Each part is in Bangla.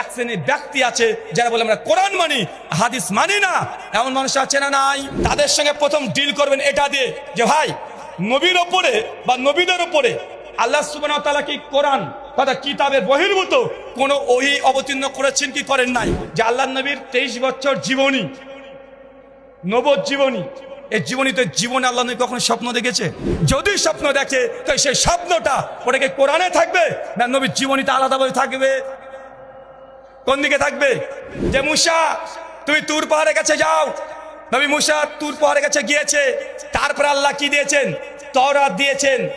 এক শ্রেণির ব্যক্তি আছে যারা বলে আমরা কোরআন মানি, হাদিস মানি না। এমন মানুষ আছে না নাই। তাদের সঙ্গে প্রথম ডিল করবেন এটা দিয়ে যে, ভাই, নবীর ওপরে বা নবীদের ওপরে আল্লাহ সুবহানাহু ওয়া তাআলা কি কোরআন তথা কিতাবের বহির্ভূত কোন ওহি অবতীর্ণ করেছেন কি করেন নাই? যে আল্লাহ নবীর তেইশ বছর জীবনী নবজীবনী এই জীবনীতে জীবনে আল্লাহ নবী কখনো স্বপ্ন দেখেছে? যদি স্বপ্ন দেখে, তো সেই স্বপ্নটা ওটাকে কোরআনে থাকবে না নবীর জীবনীতে আলাদাভাবে থাকবে? কোন দিকে থাকবে? যে মুসা তুমি তুর পাহাড়ের কাছে যাও। নবী মুসা তুর পাহাড়ের কাছে গিয়েছে। তারপর আল্লাহ কি দিয়েছেন? তওরাত দিয়েছেন।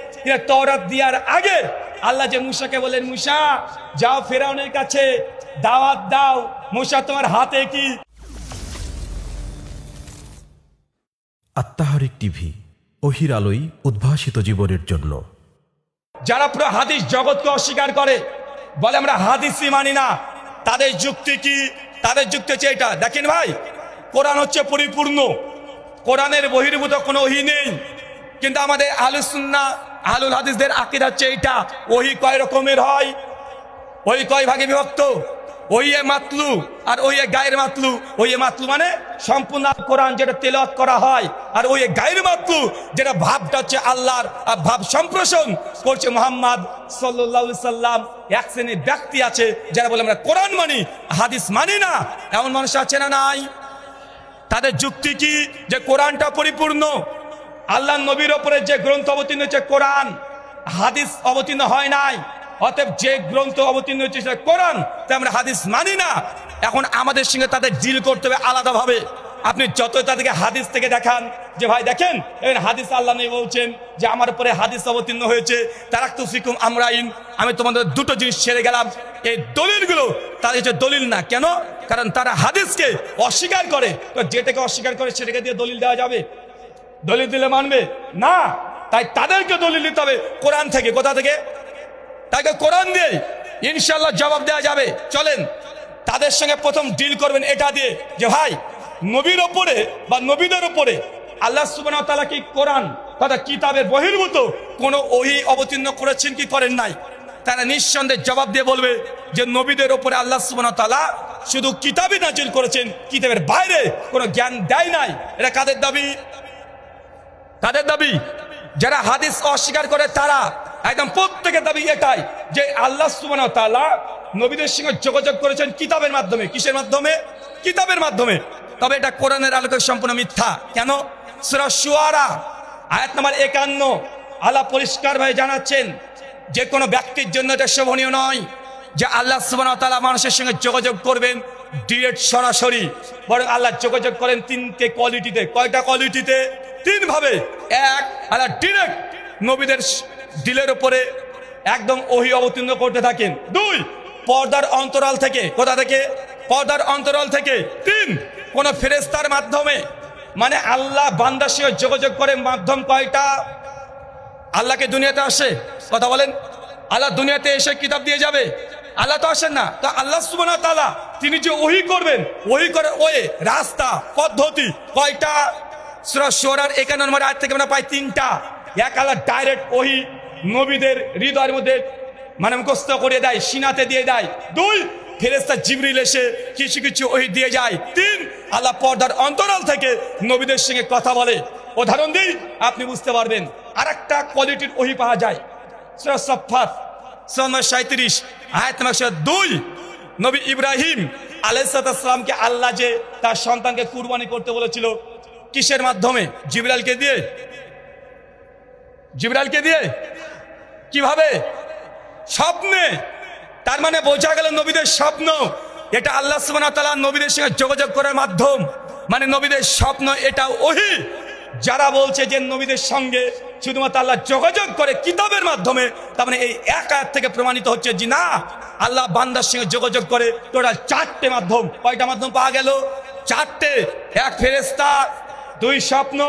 তওরাত দেওয়ার আগে আল্লাহ যে মুসাকে বলেন মুসা যাও ফেরাউনের কাছে দাওয়াত দাও। মুসা তোমার হাতে কি? আত্মাহারিক টিভি অহির আলোই উদ্ভাসিত জীবনের জন্য। যারা পুরো হাদিস জগৎকে অস্বীকার করে বলে আমরা হাদিসই মানি না। তাদের যুক্তি কি? তাদের যুক্তি হচ্ছে এটা। দেখেন ভাই, কোরআন হচ্ছে পরিপূর্ণ। কোরআনের বহির্ভূত কোনো ওহি নেই। কিন্তু আমাদের আলুসুন্না আলুল হাদিসদের আকিদ হচ্ছে এইটা। ওহি কয় রকমের হয়? ওই কয় ভাগে বিভক্ত? ওই এ মাতলু আর ওই গায়ের মাতলু। ওই এ মাতলু মানে সম্পূর্ণ কোরআন যেটা তেলাওয়াত করা হয় আর ওই গায়ের মাতলু যেটা ভাবটা হচ্ছে আল্লাহর আর ভাব সম্প্রসারণ করছে মোহাম্মদ সাল্লাল্লাহু সাল্লাম। এক শ্রেণির ব্যক্তি আছে যারা বলে আমরা কোরআন মানি, হাদিস মানি না। এমন মানুষ আছে না নাই? তাদের যুক্তি কি? যে কোরআনটা পরিপূর্ণ। আল্লাহ নবীর ওপরে যে গ্রন্থ অবতীর্ণ হচ্ছে কোরআন, হাদিস অবতীর্ণ হয় নাই। অতএব যে গ্রন্থ অবতীর্ণ হচ্ছে সেটা কোরআন, তাই আমরা হাদিস মানি না। এখন আমাদের সঙ্গে তাদের ডিল করতে হবে আলাদাভাবে। আপনি যতই তাদেরকে হাদিস থেকে দেখান, যে ভাই দেখেন হাদিস আল্লাহ নেই বলছেন যে আমার উপরে হাদিস অবতীর্ণ হয়েছে, তারাক তো ফিকুম আমরাইন, আমি তোমাদের দুটো জিনিস ছেড়ে গেলাম। এই দলিলগুলো তাদের হচ্ছে দলিল না। কেন? কারণ তারা হাদিসকে অস্বীকার করে। তো যেটাকে অস্বীকার করে সেটাকে দিয়ে দলিল দেওয়া যাবে? দলিল দিলে মানবে? না। তাই তাদেরকে দলিল দিতে হবে কোরআন থেকে। কোথা থেকে? তাকে কোরআন দিয়ে ইনশাল্লাহ জবাব দেওয়া যাবে। চলেন, তাদের সঙ্গে প্রথম ডিল করবেন এটা দিয়ে যে, ভাই, নবীর ওপরে বা নবীদের ওপরে আল্লাহ সুবহানাহু ওয়া তাআলা কি কোরআন তথা কিতাবের বহির্ভূত কোনো ওহি অবতীর্ণ করেছেন কি করেন নাই? তারা নিঃসন্দেহে জবাব দিয়ে বলবে যে, নবীদের ওপরে আল্লাহ সুবহানাহু ওয়া তাআলা শুধু কিতাবই নাজিল করেছেন, কিতাবের বাইরে কোনো জ্ঞান দেয় নাই। এটা কাদের দাবি? তাদের দাবি? যারা হাদিস অস্বীকার করে তারা একদম প্রত্যেকের দাবি এটাই যে আল্লাহ ওয়া তাআলা নবীদের সঙ্গে যোগাযোগ করেছেন কিতাবের মাধ্যমে। কিসের মাধ্যমে? কিতাবের মাধ্যমে। তবে এটা কোরআনের আলোকে সম্পূর্ণ মিথ্যা। কেন? সূরা শুআরা আয়াত নাম্বার একান্ন। আল্লাহ পরিষ্কারভাবে জানাচ্ছেন যে কোনো ব্যক্তির জন্য এটা শোভনীয় নয় যে আল্লাহ সুবহানাহু তালা মানুষের সঙ্গে যোগাযোগ করবেন ডিরেক্ট সরাসরি। বরং আল্লাহ যোগাযোগ করেন তিনটে কোয়ালিটিতে। কয়টা কোয়ালিটিতে? তিনভাবে। এক, আল্লাহ ডিরেক্ট নবীদের দিলের উপরে একদম ওহি অবতীর্ণ করতে থাকেন। দুই, পর্দার অন্তরাল থেকে, কোথা থেকে? পর্দার অন্তরাল থেকে। তিন, কোন ফেরেস্তার মাধ্যমে মানে আল্লাহ বান্দার সঙ্গে যোগাযোগ করে মাধ্যম কয়টা? আল্লাহকে দুনিয়াতে আসে? কথা বলেন। আল্লাহ দুনিয়াতে এসে কিতাব দিয়ে যাবে? আল্লাহ তো আসেন না। তো আল্লাহ ওয়া তিনি যে ওহি করবেন, ওহি করে ওয়ে, রাস্তা, পদ্ধতি কয়টা? সূরা শুরার 51 নম্বর আয় থেকে আমরা পাই তিনটা। এক আল্লাহ ডাইরেক্ট ওহি নবীদের হৃদয়ের মধ্যে মানে মুখস্থ করে দেয়, সিনাতে দিয়ে দেয়। দুই ফেরেস্তা জিবরিল এসে কিছু কিছু ওই দিয়ে যায়। তিন, আল্লাহ পর্দার অন্তরাল থেকে নবীদের সঙ্গে কথা বলে। উদাহরণ দিই, আপনি বুঝতে পারবেন আর একটা কোয়ালিটির ওহি পাওয়া যায়। দুই, নবী ইব্রাহিম আল্লাহ যে তার সন্তানকে কুরবানি করতে বলেছিল, কিসের মাধ্যমে? জিবরালকে দিয়ে। জিবরালকে দিয়ে? কীভাবে? স্বপ্নে। তার মানে বোঝা গেল নবীদের স্বপ্ন। এটা আল্লাহ ওয়া নবীদের সঙ্গে যোগাযোগ করার মাধ্যম। মানে নবীদের স্বপ্ন এটা ওহি। যারা বলছে যে নবীদের সঙ্গে শুধুমাত্র আল্লাহ যোগাযোগ করে কিতাবের মাধ্যমে, তার মানে এই এক আয়াত থেকে প্রমাণিত হচ্ছে যে না, আল্লাহ বান্দার সঙ্গে যোগাযোগ করে টোটাল চারটে মাধ্যম। কয়টা মাধ্যম পাওয়া গেল? চারটে। এক ফেরেস্তা দুই স্বপ্ন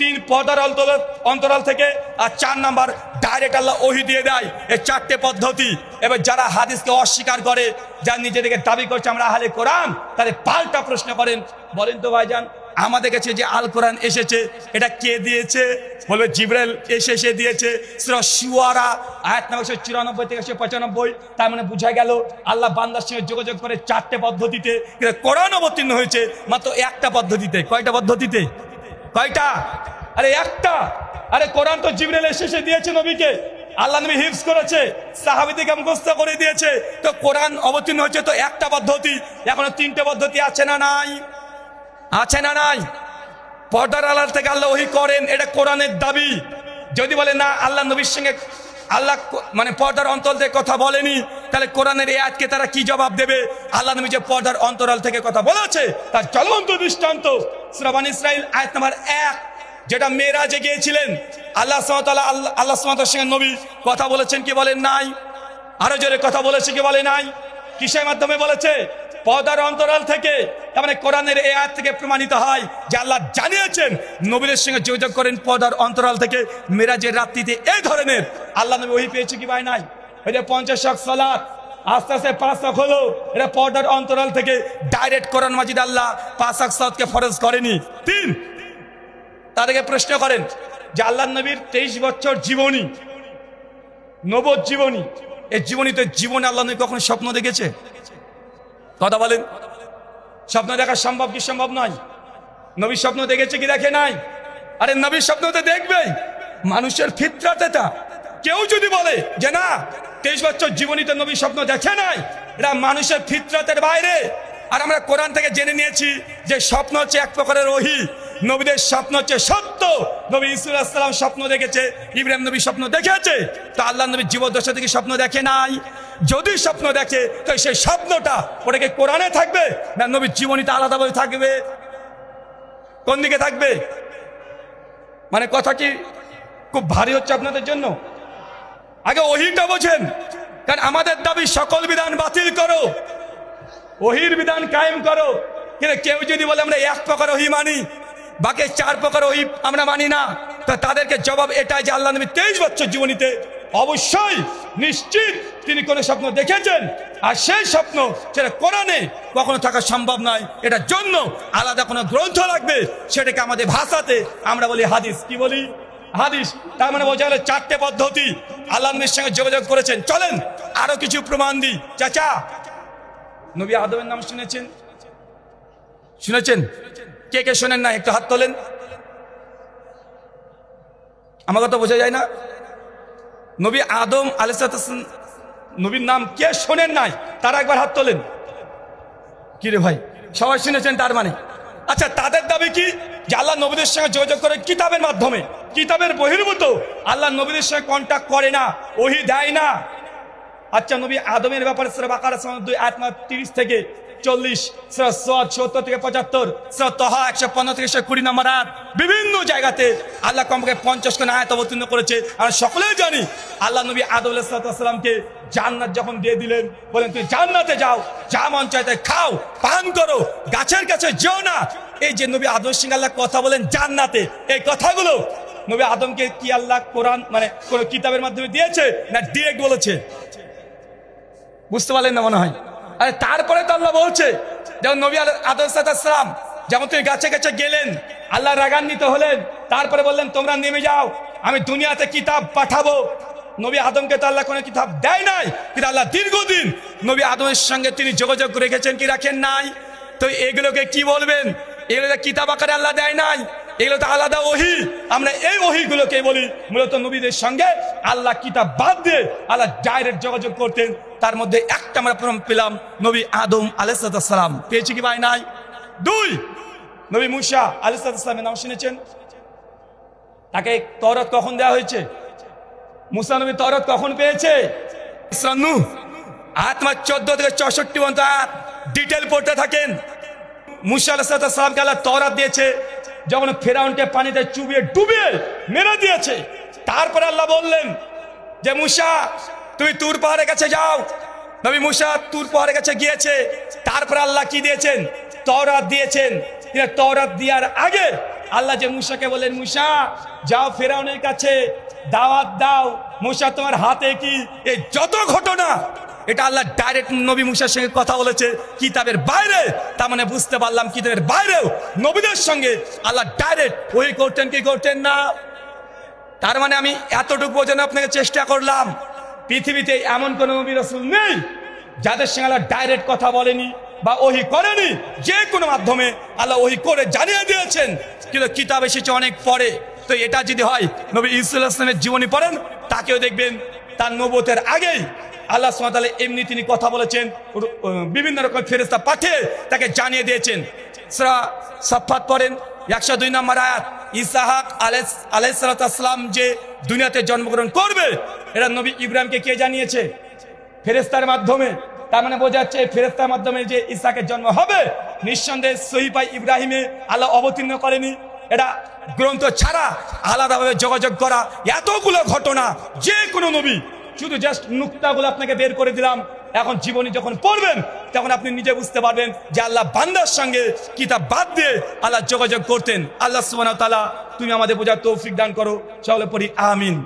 তিন পর্দার অন্তরাল থেকে, আর চার নাম্বার ডাইরেক্ট আল্লাহ ওহি দিয়ে দেয়। এই চারটে পদ্ধতি। এবার যারা হাদিসকে অস্বীকার করে, যারা নিজেদেরকে দাবি করছে, আমরা আহলে কোরআন, তাদের পাল্টা প্রশ্ন করেন। বলেন তো ভাইজান, আমাদের কাছে যে আল কোরআন এসেছে, এটা কে দিয়েছে? বলবে জিব্রাইল এসে এসে দিয়েছে। সুরা শুয়ারা আয়াত একশো চুরানব্বই থেকে একশো পঁচানব্বই। তার মানে বোঝা গেল, আল্লাহ বান্দার সঙ্গে যোগাযোগ করে চারটে পদ্ধতিতে কোরআন অবতীর্ণ হয়েছে মাত্র একটা পদ্ধতিতে। কয়টা পদ্ধতিতে? কয়টা? আরে একটা। আরে কোরআন তো জিবরেল এসে দিয়েছে নবীকে। আল্লাহ নবী হিফজ করেছে সাহাবিদিকে মুখস্থ করে দিয়েছে। তো কোরআন অবতীর্ণ হয়েছে তো একটা পদ্ধতি। এখনও তিনটে পদ্ধতি আছে না নাই? আছে না নাই? পর্দার আলাল থেকে আল্লাহ ওহি করেন, এটা কোরআনের দাবি। যদি বলে না, আল্লাহ নবীর সঙ্গে আল্লাহ মানে পর্দার অন্তর থেকে কথা বলেনি, তাহলে কোরআনের এই আয়াতকে তারা কি জবাব দেবে? আল্লাহ নবী যে পর্দার অন্তরাল থেকে কথা বলেছে, তার জ্বলন্ত দৃষ্টান্ত শ্রবান ইসরাইল আয়াত নাম্বার এক, যেটা মেয়েরাজে গিয়েছিলেন। আল্লাহ সামতাল্লাহ আল্লাহ আল্লাহ সামতার সঙ্গে নবী কথা বলেছেন, কি বলেন নাই? আরও জোরে কথা বলেছে, কি বলে নাই? কিসের মাধ্যমে বলেছে? পর্দার অন্তরাল থেকে, তার মানে কোরআনের এই আয়াত থেকে প্রমাণিত হয় যে আল্লাহ জানিয়েছেন, নবীদের সঙ্গে যোগাযোগ করেন পর্দার অন্তরাল থেকে। মেরাজের রাত্রিতে এই ধরনের আল্লাহ নবী ওই পেয়েছে কি ভাই নাই? ওই যে পঞ্চাশ শখ সালাত। আস্তে আস্তে পাঁচ শখ হলো। এটা পর্দার অন্তরাল থেকে ডাইরেক্ট কোরআন মাজিদ আল্লাহ পাঁচ শখ সালাতকে ফরজ করেনি। তিন তাদেরকে প্রশ্ন করেন যে আল্লাহ নবীর তেইশ বছর জীবনী নবজীবনী এই জীবনীতে জীবনে আল্লাহ নবী কখনো স্বপ্ন দেখেছে? কথা বলেন। স্বপ্ন দেখা সম্ভব কি সম্ভব নয়? নবীর স্বপ্ন দেখেছে কি দেখে নাই? আরে নবীর স্বপ্ন তো দেখবেই। মানুষের ফিতরাতে তা। কেউ যদি বলে যে না তেইশ বছর জীবনীতে নবীর স্বপ্ন দেখে নাই। এটা মানুষের ফিতরাতের বাইরে। আর আমরা কোরআন থেকে জেনে নিয়েছি যে স্বপ্ন হচ্ছে এক প্রকারের ওহি। নবীদের স্বপ্ন হচ্ছে সত্য। নবী ইসুলাম স্বপ্ন দেখেছে, ইব্রাহিম নবী স্বপ্ন দেখেছে। তো আল্লাহ নবী জীবদশা থেকে স্বপ্ন দেখে নাই। যদি স্বপ্ন দেখে, তো সেই স্বপ্নটা ওটাকে কোরআনে থাকবে না নবীর জীবনীতে আলাদাভাবে থাকবে? কোন দিকে থাকবে? মানে কথা কি খুব ভারী হচ্ছে আপনাদের জন্য? আগে ওহিটা বোঝেন। কারণ আমাদের দাবি সকল বিধান বাতিল করো। ওহির বিধান কায়েম করো। কিন্তু কেউ যদি বলে আমরা এক প্রকার ওহি মানি, বাকি চার প্রকার ওহি আমরা মানি না, তা তাদেরকে জবাব এটাই যে আল্লাহ নবী তেইশ বছর জীবনীতে অবশ্যই নিশ্চিত তিনি কোনো স্বপ্ন দেখেছেন। আর সেই স্বপ্ন সেটা কোরআনে কখনো থাকা সম্ভব নয়। এটার জন্য আলাদা কোনো গ্রন্থ লাগবে। সেটাকে আমাদের ভাষাতে আমরা বলি হাদিস। কি বলি? হাদিস, তার মানে বোঝা গেল চারটে পদ্ধতি। আল্লাহ নবীর সঙ্গে যোগাযোগ করেছেন। চলেন, আরও কিছু প্রমাণ দিই। চাচা, নবী আদমের নাম শুনেছেন? শুনেছেন? কে কে শোনেন না? একটু হাত তোলেন। আমার কথা বোঝা যায় না? নবী আদম আলিসাত নবীর নাম কে শোনেন নাই? তারা একবার হাত তোলেন। কিরে ভাই? সবাই শুনেছেন তার মানে? আচ্ছা তাদের দাবি কি? যে আল্লাহ নবীদের সঙ্গে যোগাযোগ করে কিতাবের মাধ্যমে, কিতাবের বহির্ভূত, আল্লাহ নবীদের সঙ্গে কন্ট্যাক্ট করে না, ওহি দেয় না। আচ্ছা নবী আদমের ব্যাপারে সেরা বাকার দুই মাস তিরিশ থেকে চল্লিশ সত্তর থেকে পঁচাত্তর তহা একশো পনেরো থেকে কুড়ি নম্বর আয়াত বিভিন্ন জায়গাতে আল্লাহ কমকে পঞ্চাশ কোন আয়াত অবতীর্ণ করেছে। আমরা সকলেই জানি, আল্লাহ নবী আদম সালামকে জান্নাত যখন দিয়ে দিলেন, বলেন তুই জান্নাতে যাও, যা মন খাও, পান করো, গাছের কাছে যেও না। এই যে নবী আদম সিং আল্লাহ কথা বলেন জান্নাতে, এই কথাগুলো নবী আদমকে কি আল্লাহ কোরআন মানে কোন কিতাবের মাধ্যমে দিয়েছে, না ডিরেক্ট বলেছে? বুঝতে পারলেন না মনে হয়? আরে তারপরে তো আল্লাহ বলছে, যেমন নবী আদসালাম যেমন তুমি গাছে গাছে গেলেন, আল্লাহ রাগান্বিত হলেন, তারপরে বললেন, তোমরা নেমে যাও, আমি দুনিয়াতে কিতাব পাঠাবো। নবী আদমকে তো আল্লাহ কোনো কিতাব দেয় নাই, কিন্তু আল্লাহ দীর্ঘদিন নবী আদমের সঙ্গে তিনি যোগাযোগ রেখেছেন কি রাখেন নাই। তো এগুলোকে কি বলবেন? এগুলো কিতাব আকারে আল্লাহ দেয় নাই, এগুলো তো আলাদা ওহি। আমরা এই ওহিগুলোকে বলি, মূলত নবীদের সঙ্গে আল্লাহ কিতাব বাদ দিয়ে আল্লাহ ডাইরেক্ট যোগাযোগ করতেন। তার মধ্যে একটা আমরা প্রমাণ পেলাম নবী আদম আলাইসালাম পেয়েছি কি ভাই নাই? দুই। নবী মুসা আলাইসালামের নাম শুনেছেন? তাকে তরত কখন দেওয়া হয়েছে? মুসা নবী তরত কখন পেয়েছে? আত্মা চোদ্দ থেকে চৌষট্টি পর্যন্ত ডিটেল পড়তে থাকেন। মুসা আলাহিসামকে আল্লাহ তরাত দিয়েছে, যখন ফেরাউনকে পানিতে চুবিয়ে ডুবিয়ে মেরে দিয়েছে। তারপরে আল্লাহ বললেন যে, মুসা তুমি তুর পাহাড়ের কাছে যাও। নবী মুসা তুর পাহাড়ের কাছে গিয়েছে। তারপর আল্লাহ কি দিয়েছেন? তরাত দিয়েছেন। তরাত দেওয়ার আগে আল্লাহ যে মুসাকে বলেন মুসা, যাও ফেরাউনের কাছে, দাওয়াত দাও। মুসা, তোমার হাতে কি এই যত ঘটনা? এটা আল্লাহ ডাইরেক্ট নবী মুসার সঙ্গে কথা বলেছে, কিতাবের বাইরে। তার মানে বুঝতে পারলাম কিতাবের বাইরেও নবীদের সঙ্গে আল্লাহ ডাইরেক্ট ওই করতেন কি করতেন না। তার মানে আমি এতটুকু বোঝানো আপনাকে চেষ্টা করলাম। পৃথিবীতে এমন কোন নবী রসুল নেই যাদের সঙ্গে আল্লাহ ডাইরেক্ট কথা বলেনি বা ওহি করেনি। যে কোনো মাধ্যমে আল্লাহ ওহি করে জানিয়ে দিয়েছেন। কিন্তু কিতাব এসেছে অনেক পরে। তো এটা যদি হয়, নবী ইসুল ইসলামের জীবনী পড়েন, তাকেও দেখবেন তার নবতের আগেই আল্লাহ সুমাতালে এমনি তিনি কথা বলেছেন বিভিন্ন রকম ফেরেস্তা পাঠিয়ে তাকে জানিয়ে দিয়েছেন। সাফাত পড়েন, একশো দুই নম্বর আয়াত। ইসাহাক আলাইসালাম যে দুনিয়াতে জন্মগ্রহণ করবে এটা নবী ইব্রাহিমকে কে জানিয়েছে? ফেরেস্তার মাধ্যমে। তার মানে বোঝা যাচ্ছে ফেরেস্তার মাধ্যমে যে ইসাকের জন্ম হবে, নিঃসন্দেহে সহিপাই ইব্রাহিমে আল্লাহ অবতীর্ণ করেনি। এটা গ্রন্থ ছাড়া আলাদাভাবে যোগাযোগ করা এতগুলো ঘটনা, যে কোনো নবী। শুধু জাস্ট নুক্তাগুলো আপনাকে বের করে দিলাম। এখন জীবনী যখন পড়বেন তখন আপনি নিজে বুঝতে পারবেন যে আল্লাহ বান্দার সঙ্গে কিতাব বাদ দিয়ে আল্লাহ যোগাযোগ করতেন। আল্লাহ সুমান তালা তুমি আমাদের বোঝার তৌফিক দান করো। সকলে পড়ি আমিন।